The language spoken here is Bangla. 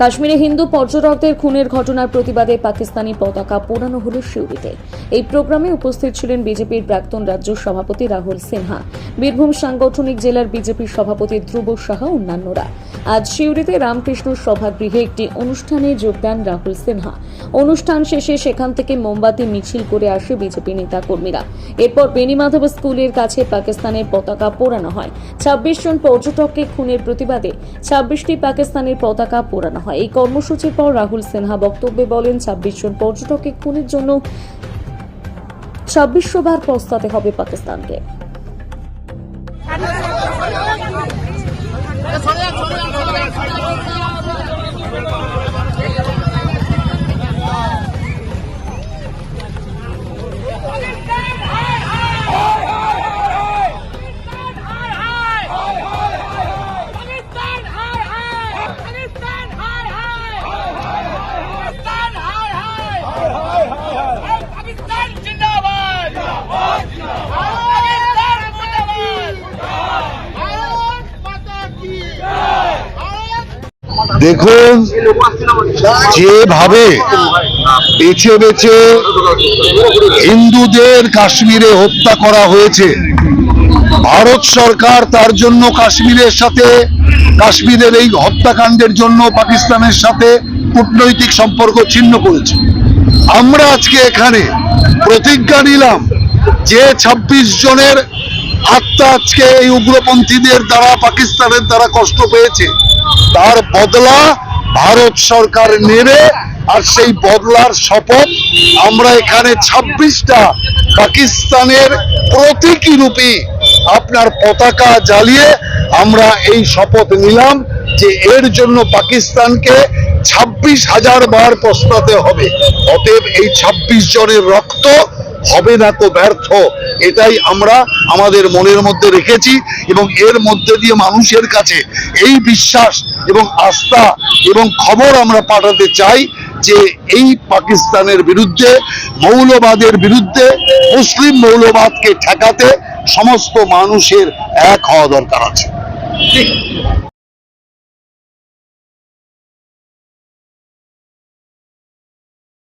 কাশ্মীরে হিন্দু পর্যটকদের খুনের ঘটনার প্রতিবাদে পাকিস্তানি পতাকা পোড়ানো হল শিউরিতে এই প্রোগ্রামে উপস্থিত ছিলেন বিজেপির প্রাক্তন রাজ্য সভাপতি রাহুল সিনহা, বীরভূম সাংগঠনিক জেলার বিজেপির সভাপতি ধ্রুব সাহা, অন্যান্যরা। আজ শিউরিতে রামকৃষ্ণ সভাগৃহে একটি অনুষ্ঠানে যোগদান রাহুল সিনহা। অনুষ্ঠান শেষে সেখান থেকে মোমবাতি, মিছিল করে আসে বিজেপি নেতাকর্মীরা। এরপর বেনিমাধব স্কুলের কাছে পাকিস্তানের পতাকা পোড়ানো হয়। ছাব্বিশ জন পর্যটককে খুনের প্রতিবাদে ছাব্বিশটি পাকিস্তানের পতাকা পোড়ানো হয়। এই কর্মসূচির পর রাহুল সিনহা বক্তব্যে বলেন, ছাব্বিশ জন পর্যটককে খুনের জন্য ছাব্বিশ বার পস্তাতে হবে পাকিস্তানকে। পাকিস্তান জিন্দাবাদ। পাকিস্তান দেখুন, যেভাবে বেছে বেছে হিন্দুদের কাশ্মীরে হত্যা করা হয়েছে, ভারত সরকার তার জন্য কাশ্মীরের সাথে, কাশ্মীরের এই হত্যাকাণ্ডের জন্য পাকিস্তানের সাথে কূটনৈতিক সম্পর্ক ছিন্ন করেছে। আমরা আজকে এখানে প্রতিজ্ঞা নিলাম যে ২৬ জনের আত্মা আজকে এই উগ্রপন্থীদের দ্বারা, পাকিস্তানের দ্বারা কষ্ট পেয়েছে। তার বদলা ভারত সরকার নেবে আর সেই বদলার শপথ আমরা এখানে ছাব্বিশটা পাকিস্তানের প্রতীকী রূপী আপনার পতাকা জ্বালিয়ে আমরা এই শপথ নিলাম যে এর জন্য পাকিস্তানকে ছাব্বিশ হাজার বার পস্তাতে হবে। অতএব এই ছাব্বিশ জনের রক্ত হবে না তো ব্যর্থ। এটাই আমরা আমাদের মনের মধ্যে রেখেছি এবং এর মধ্যে দিয়ে মানুষের কাছে এই বিশ্বাস এবং আস্থা এবং খবর আমরা পাঠাতে চাই যে এই পাকিস্তানের বিরুদ্ধে, মৌলবাদের বিরুদ্ধে, মুসলিম মৌলবাদকে ঠেকাতে সমস্ত মানুষের এক হওয়া দরকার আছে।